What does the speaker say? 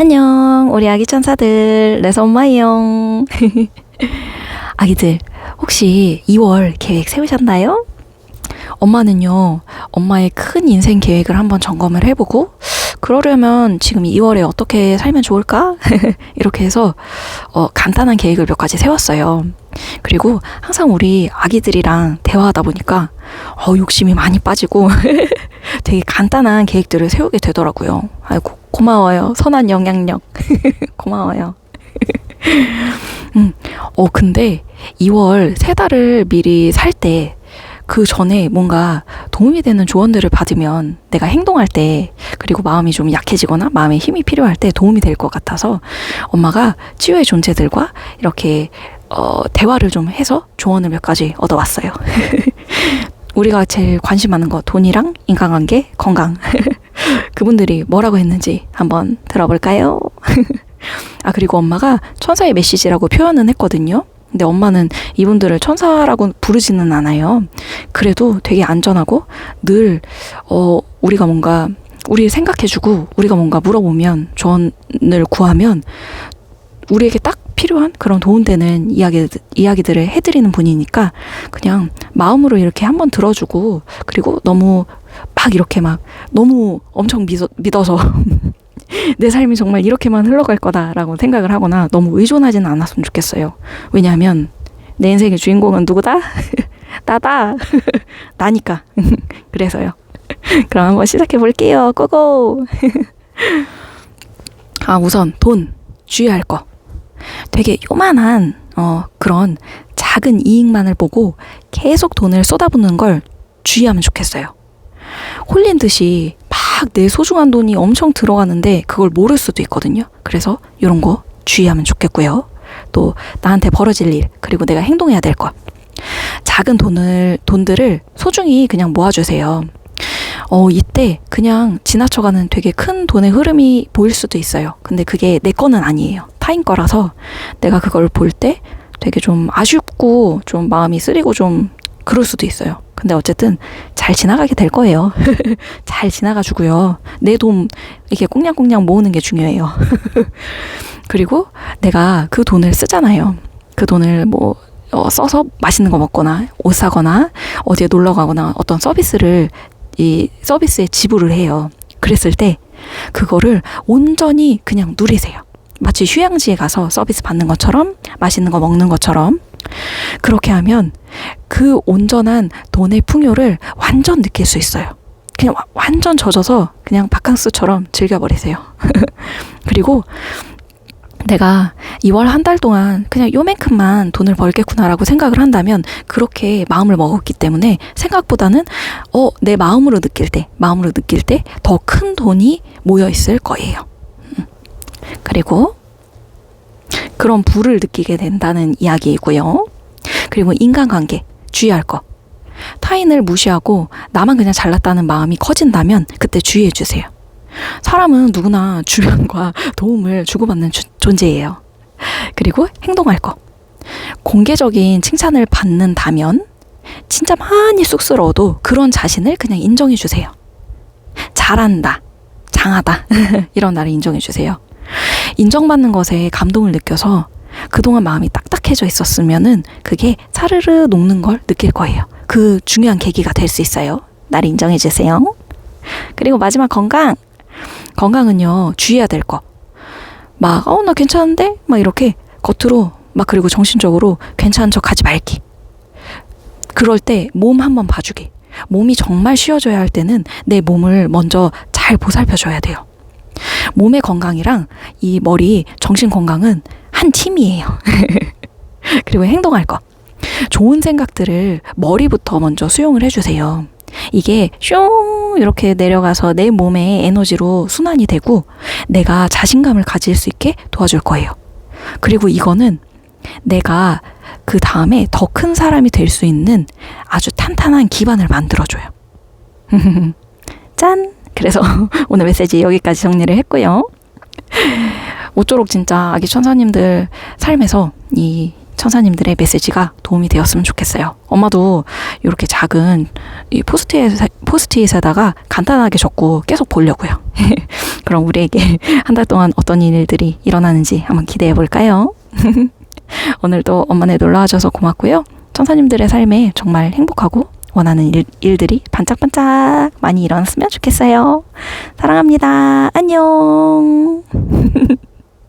안녕, 우리 아기 천사들, 레서 엄마예요. 아기들, 혹시 2월 계획 세우셨나요? 엄마는요, 엄마의 큰 인생 계획을 한번 점검을 해보고, 그러려면 지금 2월에 어떻게 살면 좋을까? 이렇게 해서, 어, 간단한 계획을 몇 가지 세웠어요. 그리고 항상 우리 아기들이랑 대화하다 보니까, 어, 욕심이 많이 빠지고, 되게 간단한 계획들을 세우게 되더라고요. 아이고, 고마워요. 선한 영향력. 고마워요. 음, 어, 근데 2월 세 달을 미리 살 때, 그 전에 뭔가 도움이 되는 조언들을 받으면 내가 행동할 때, 그리고 마음이 좀 약해지거나 마음에 힘이 필요할 때 도움이 될 것 같아서 엄마가 치유의 존재들과 이렇게, 어, 대화를 좀 해서 조언을 몇 가지 얻어왔어요. 우리가 제일 관심 많은 거 돈이랑 인간관계, 건강. 그분들이 뭐라고 했는지 한번 들어볼까요? 아, 그리고 엄마가 천사의 메시지라고 표현은 했거든요. 근데 엄마는 이분들을 천사라고 부르지는 않아요. 그래도 되게 안전하고 늘, 어, 우리가 뭔가, 우리를 생각해주고 우리가 뭔가 물어보면 조언을 구하면 우리에게 딱 필요한 그런 도움되는 이야기, 이야기들을 해드리는 분이니까 그냥 마음으로 이렇게 한번 들어주고 그리고 너무 막 이렇게 막 너무 엄청 믿어, 믿어서 내 삶이 정말 이렇게만 흘러갈 거다라고 생각을 하거나 너무 의존하지는 않았으면 좋겠어요. 왜냐하면 내 인생의 주인공은 누구다? 나다. 나니까. 그래서요. 그럼 한번 시작해 볼게요. 고고. 아, 우선 돈 주의할 거. 되게 요만한 어 그런 작은 이익만을 보고 계속 돈을 쏟아붓는 걸 주의하면 좋겠어요. 홀린 듯이 막 내 소중한 돈이 엄청 들어가는데 그걸 모를 수도 있거든요. 그래서 이런 거 주의하면 좋겠고요. 또 나한테 벌어질 일 그리고 내가 행동해야 될 것. 작은 돈을 돈들을 소중히 그냥 모아주세요. 어, 이때 그냥 지나쳐가는 되게 큰 돈의 흐름이 보일 수도 있어요. 근데 그게 내 거는 아니에요. 타인 거라서 내가 그걸 볼 때 되게 좀 아쉽고 좀 마음이 쓰리고 좀 그럴 수도 있어요. 근데 어쨌든 잘 지나가게 될 거예요. 잘 지나가 주고요. 내 돈 이렇게 꽁냥꽁냥 모으는 게 중요해요. 그리고 내가 그 돈을 쓰잖아요. 그 돈을 뭐 어, 써서 맛있는 거 먹거나 옷 사거나 어디에 놀러 가거나 어떤 서비스를 이 서비스에 지불을 해요. 그랬을 때 그거를 온전히 그냥 누리세요. 마치 휴양지에 가서 서비스 받는 것처럼 맛있는 거 먹는 것처럼 그렇게 하면 그 온전한 돈의 풍요를 완전 느낄 수 있어요. 그냥 와, 완전 젖어서 그냥 바캉스처럼 즐겨버리세요. 그리고 내가 2월 한 달 동안 그냥 요만큼만 돈을 벌겠구나라고 생각을 한다면 그렇게 마음을 먹었기 때문에 생각보다는 어, 내 마음으로 느낄 때, 마음으로 느낄 때 더 큰 돈이 모여 있을 거예요. 음. 그리고 그런 부를 느끼게 된다는 이야기이고요. 그리고 인간관계 주의할 거. 타인을 무시하고 나만 그냥 잘났다는 마음이 커진다면 그때 주의해 주세요. 사람은 누구나 주변과 도움을 주고받는 주, 존재예요. 그리고 행동할 거. 공개적인 칭찬을 받는다면 진짜 많이 쑥스러워도 그런 자신을 그냥 인정해 주세요. 잘한다. 장하다. 이런 나를 인정해 주세요. 인정받는 것에 감동을 느껴서 그동안 마음이 딱딱해져 있었으면은 그게 사르르 녹는 걸 느낄 거예요. 그 중요한 계기가 될 수 있어요. 나를 인정해 주세요. 그리고 마지막 건강. 건강은요, 주의해야 될 거. 막, 어, 나 괜찮은데? 막 이렇게 겉으로, 막 그리고 정신적으로 괜찮은 척 하지 말기. 그럴 때 몸 한번 봐주기. 몸이 정말 쉬어져야 할 때는 내 몸을 먼저 잘 보살펴줘야 돼요. 몸의 건강이랑 이 머리, 정신 건강은 한 팀이에요. 그리고 행동할 거. 좋은 생각들을 머리부터 먼저 수용을 해주세요. 이게 슝 이렇게 내려가서 내 몸의 에너지로 순환이 되고 내가 자신감을 가질 수 있게 도와줄 거예요. 그리고 이거는 내가 그 다음에 더 큰 사람이 될 수 있는 아주 탄탄한 기반을 만들어줘요. 짠! 그래서 오늘 메시지 여기까지 정리를 했고요. 모쪼록 진짜 아기 천사님들 삶에서 이 천사님들의 메시지가 도움이 되었으면 좋겠어요. 엄마도 이렇게 작은 이 포스트잇, 포스트잇에다가 간단하게 적고 계속 보려고요. 그럼 우리에게 한 달 동안 어떤 일들이 일어나는지 한번 기대해 볼까요? 오늘도 엄마네 놀러 와줘서 고맙고요. 천사님들의 삶에 정말 행복하고 원하는 일, 일들이 반짝반짝 많이 일어났으면 좋겠어요. 사랑합니다. 안녕.